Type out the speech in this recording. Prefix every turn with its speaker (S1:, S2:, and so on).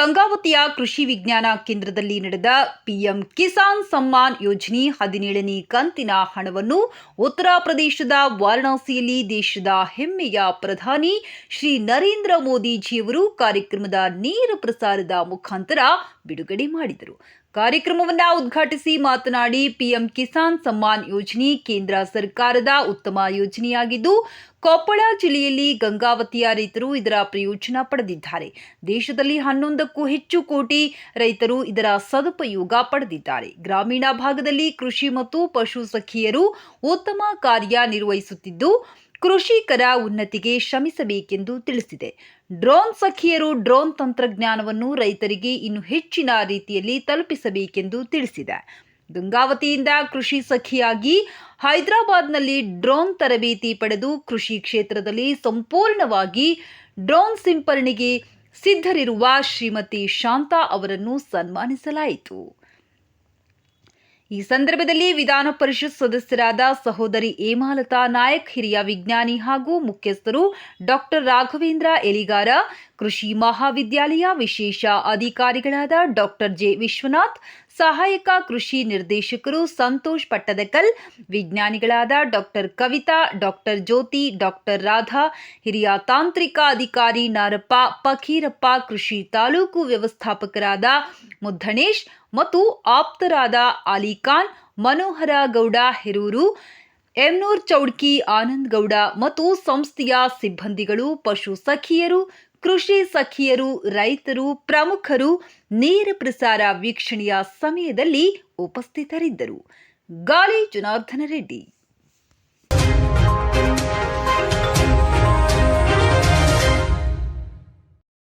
S1: ಗಂಗಾವತಿಯ ಕೃಷಿ ವಿಜ್ಞಾನ ಕೇಂದ್ರದಲ್ಲಿ ನಡೆದ ಪಿಎಂ ಕಿಸಾನ್ ಸಮ್ಮಾನ್ ಯೋಜನೆ ಹದಿನೇಳನೇ ಕಂತಿನ ಹಣವನ್ನು ಉತ್ತರ ಪ್ರದೇಶದ ವಾರಣಾಸಿಯಲ್ಲಿ ದೇಶದ ಹೆಮ್ಮೆಯ ಪ್ರಧಾನಿ ಶ್ರೀ ನರೇಂದ್ರ ಮೋದಿಜಿಯವರು ಕಾರ್ಯಕ್ರಮದ ನೇರ ಪ್ರಸಾರದ ಮುಖಾಂತರ ಬಿಡುಗಡೆ ಮಾಡಿದರು. ಕಾರ್ಯಕ್ರಮವನ್ನು ಉದ್ಘಾಟಿಸಿ ಮಾತನಾಡಿ ಪಿಎಂ ಕಿಸಾನ್ ಸಮ್ಮಾನ್ ಯೋಜನೆ ಕೇಂದ್ರ ಸರ್ಕಾರದ ಉತ್ತಮ ಯೋಜನೆಯಾಗಿದ್ದು, ಕೊಪ್ಪಳ ಜಿಲ್ಲೆಯಲ್ಲಿ ಗಂಗಾವತಿಯ ರೈತರು ಇದರ ಪ್ರಯೋಜನ ಪಡೆದಿದ್ದಾರೆ. ದೇಶದಲ್ಲಿ ಹನ್ನೊಂದಕ್ಕೂ ಹೆಚ್ಚು ಕೋಟಿ ರೈತರು ಇದರ ಸದುಪಯೋಗ ಪಡೆದಿದ್ದಾರೆ. ಗ್ರಾಮೀಣ ಭಾಗದಲ್ಲಿ ಕೃಷಿ ಮತ್ತು ಪಶು ಸಖಿಯರು ಉತ್ತಮ ಕಾರ್ಯ ನಿರ್ವಹಿಸುತ್ತಿದ್ದು ಕೃಷಿಕರ ಉನ್ನತಿಗೆ ಶ್ರಮಿಸಬೇಕೆಂದು ತಿಳಿಸಿದೆ. ಡ್ರೋನ್ ಸಖಿಯರು ಡ್ರೋನ್ ತಂತ್ರಜ್ಞಾನವನ್ನು ರೈತರಿಗೆ ಇನ್ನು ಹೆಚ್ಚಿನ ರೀತಿಯಲ್ಲಿ ತಲುಪಿಸಬೇಕೆಂದು ತಿಳಿಸಿದೆ. ಗಂಗಾವತಿಯಿಂದ ಕೃಷಿ ಸಖಿಯಾಗಿ ಹೈದರಾಬಾದ್ನಲ್ಲಿ ಡ್ರೋನ್ ತರಬೇತಿ ಪಡೆದು ಕೃಷಿ ಕ್ಷೇತ್ರದಲ್ಲಿ ಸಂಪೂರ್ಣವಾಗಿ ಡ್ರೋನ್ ಸಿಂಪರಣೆಗೆ ಸಿದ್ಧರಿರುವ ಶ್ರೀಮತಿ ಶಾಂತಾ ಅವರನ್ನು ಸನ್ಮಾನಿಸಲಾಯಿತು. ಈ ಸಂದರ್ಭದಲ್ಲಿ ವಿಧಾನ ಪರಿಷತ್ ಸದಸ್ಯರಾದ ಸಹೋದರಿ ಏಮಾಲತಾ ನಾಯಕ್, ಹಿರಿಯ ವಿಜ್ಞಾನಿ ಹಾಗೂ ಮುಖ್ಯಸ್ಥರು ಡಾಕ್ಟರ್ ರಾಘವೇಂದ್ರ ಎಲಿಗಾರ, ಕೃಷಿ ಮಹಾವಿದ್ಯಾಲಯ ವಿಶೇಷ ಅಧಿಕಾರಿಗಳಾದ ಡಾಕ್ಟರ್ ಜೆ. ವಿಶ್ವನಾಥ್ ಸಹಾಯಕ ಕೃಷಿ ನಿರ್ದೇಶಕರು Santosh Pattadakal ವಿಜ್ಞಾನಿಗಳಾದ doctor Kavita, doctor Jyoti, doctor Radha, ಹಿರಿಯ ತಾಂತ್ರಿಕ ಅಧಿಕಾರಿ ನಾರಪ್ಪ ಪಖೀರಪ್ಪ ಕೃಷಿ ತಾಲೂಕು ವ್ಯವಸ್ಥಾಪಕರಾದ ಮುದ್ದಣೇಶ್ ಮತ್ತು ಆಪ್ತರಾದ ಅಲಿಖಾನ್, ಮನೋಹರ ಗೌಡ ಹೆರೂರು, ಎಮ್ನೂರ್ ಚೌಡ್ಕಿ ಆನಂದ್ ಗೌಡ ಮತ್ತು ಸಂಸ್ಥೆಯ ಸಿಬ್ಬಂದಿಗಳು, ಪಶು ಸಖಿಯರು ಕೃಷಿ ಸಖಿಯರು ರೈತರು ಪ್ರಮುಖರು ನೇರ ಪ್ರಸಾರ ವೀಕ್ಷಣೆಯ ಸಮಯದಲ್ಲಿ ಉಪಸ್ಥಿತರಿದ್ದರು. ಗಾಲಿ ಜನಾರ್ದನ ರೆಡ್ಡಿ.